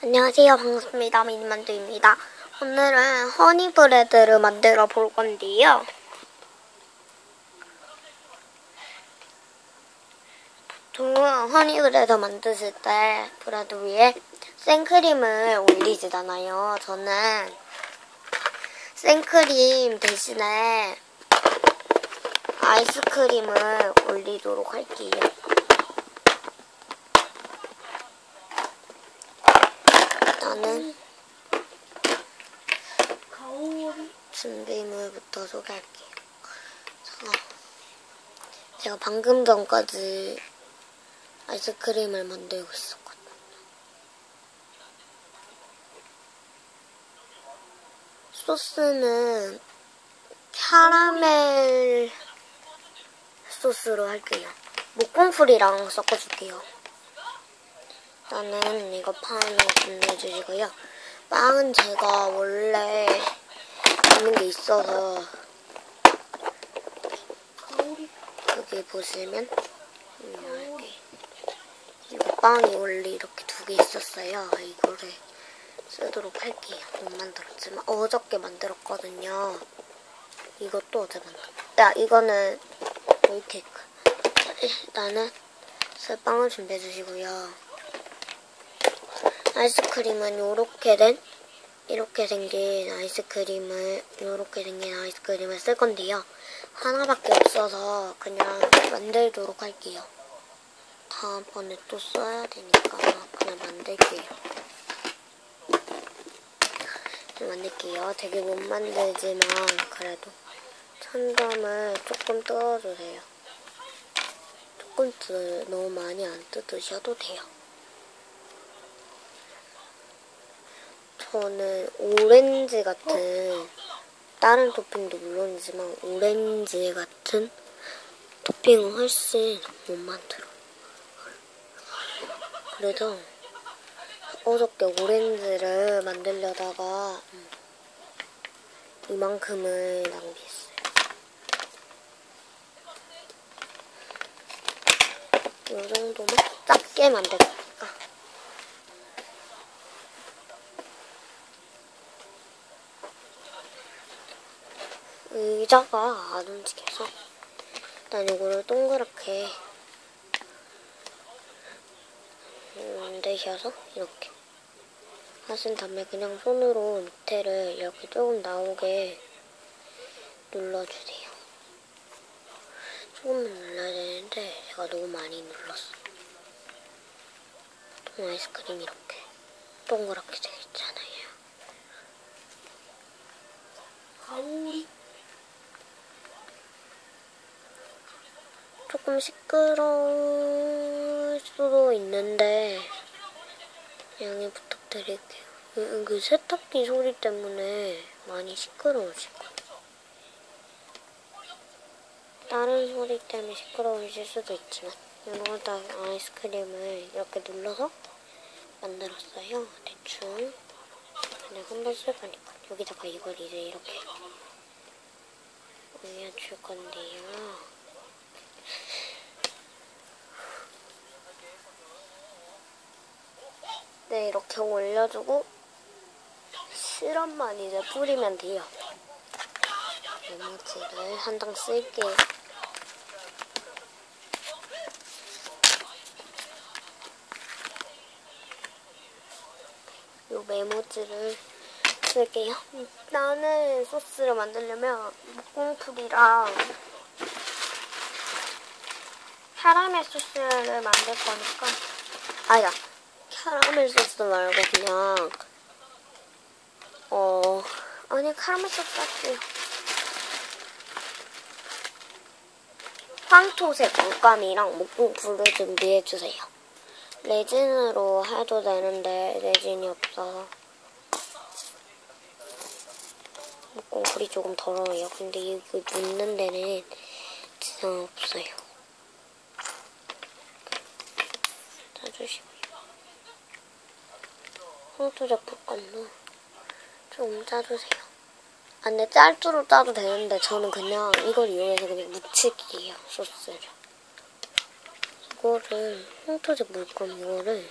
안녕하세요. 반갑습니다. 미니만두입니다. 오늘은 허니브레드를 만들어 볼 건데요. 보통은 허니브레드 만드실 때 브레드 위에 생크림을 올리지잖아요. 저는 생크림 대신에 아이스크림을 올리도록 할게요. 일단은 준비물부터 소개할게요. 자, 제가 방금 전까지 아이스크림을 만들고 있었거든요. 소스는 캐러멜 소스로 할게요. 목공풀이랑 섞어줄게요. 일단은 이거 판을 준비해주시고요. 빵은 제가 원래 있는 게 있어서 여기 보시면 이렇게 이거 빵이 원래 이렇게 두 개 있었어요. 이거를 쓰도록 할게요. 못 만들었지만 어저께 만들었거든요. 이것도 어제 만들었. 야 이거는 롤케이크. 일단은 새빵을 준비해 주시고요. 아이스크림은 요렇게 된 이렇게 생긴 아이스크림을 이렇게 생긴 아이스크림을 쓸 건데요. 하나밖에 없어서 그냥 만들도록 할게요. 다음번에 또 써야 되니까 그냥 만들게요. 좀 만들게요. 되게 못 만들지만 그래도 천점을 조금 뜯어주세요. 조금 뜯 너무 많이 안 뜯으셔도 돼요. 저는 오렌지 같은 다른 토핑도 물론이지만 오렌지 같은 토핑을 훨씬 못 만들어요. 그래서 어저께 오렌지를 만들려다가 이만큼을 낭비했어요. 이 정도만 작게 만들게요. 의자가 안 움직여서 일단 이거를 동그랗게 만드셔서 이렇게 하신 다음에 그냥 손으로 밑에를 이렇게 조금 나오게 눌러주세요. 조금만 눌러야 되는데 제가 너무 많이 눌렀어요. 보통 아이스크림 이렇게 동그랗게 되어 있잖아요. 가오리 조금 시끄러울 수도 있는데 양해 부탁드릴게요. 그, 그 세탁기 소리 때문에 많이 시끄러우실 거예요. 다른 소리 때문에 시끄러우실 수도 있지만 이거다 아이스크림을 이렇게 눌러서 만들었어요. 대충 그냥 한번 쓸 거니까 여기다가 이걸 이제 이렇게 올려줄 건데요. 네, 이렇게 올려주고 시럽만 이제 뿌리면 돼요. 메모지를 한 장 쓸게요. 요 메모지를 쓸게요. 나는 소스를 만들려면 목공풀이랑 캐러멜 소스를 만들 거니까 아니다. 카라멜 소스 말고 그냥 어 아니 카라멜 소스 할게요. 황토색 물감이랑 목공풀을 준비해주세요. 레진으로 해도 되는데 레진이 없어서 목공풀이 조금 더러워요. 근데 이거 묻는 데는 지장 없어요. 짜주시고 황토색 붓감도 좀 짜주세요. 아, 근데 짤주로 짜도 되는데 저는 그냥 이걸 이용해서 그냥 묻히기예요, 소스를. 이거를 황토색 물감 이거를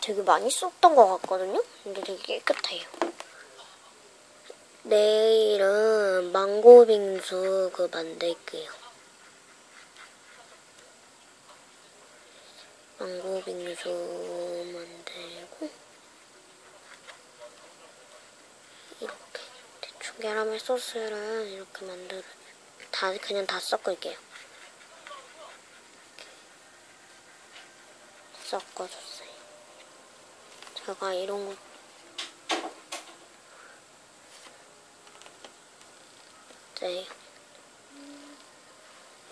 되게 많이 썼던 것 같거든요? 근데 되게 깨끗해요. 내일은 망고 빙수 그 만들게요. 망고 빙수 만들고 이렇게 대충 캐러멜 소스를 이렇게 만들어 다 그냥 다 섞을게요. 섞어줬어요. 제가 이런 거 네.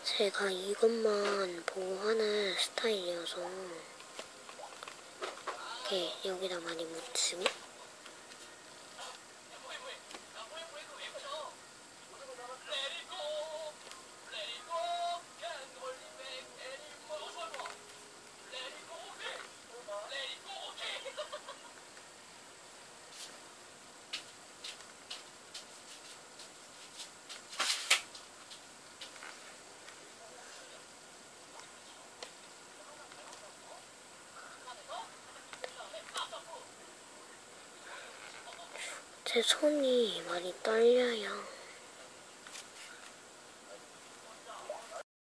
제가 이것만 보호하는 스타일이어서 이렇게 여기다 많이 묻히고 제 손이 많이 떨려요.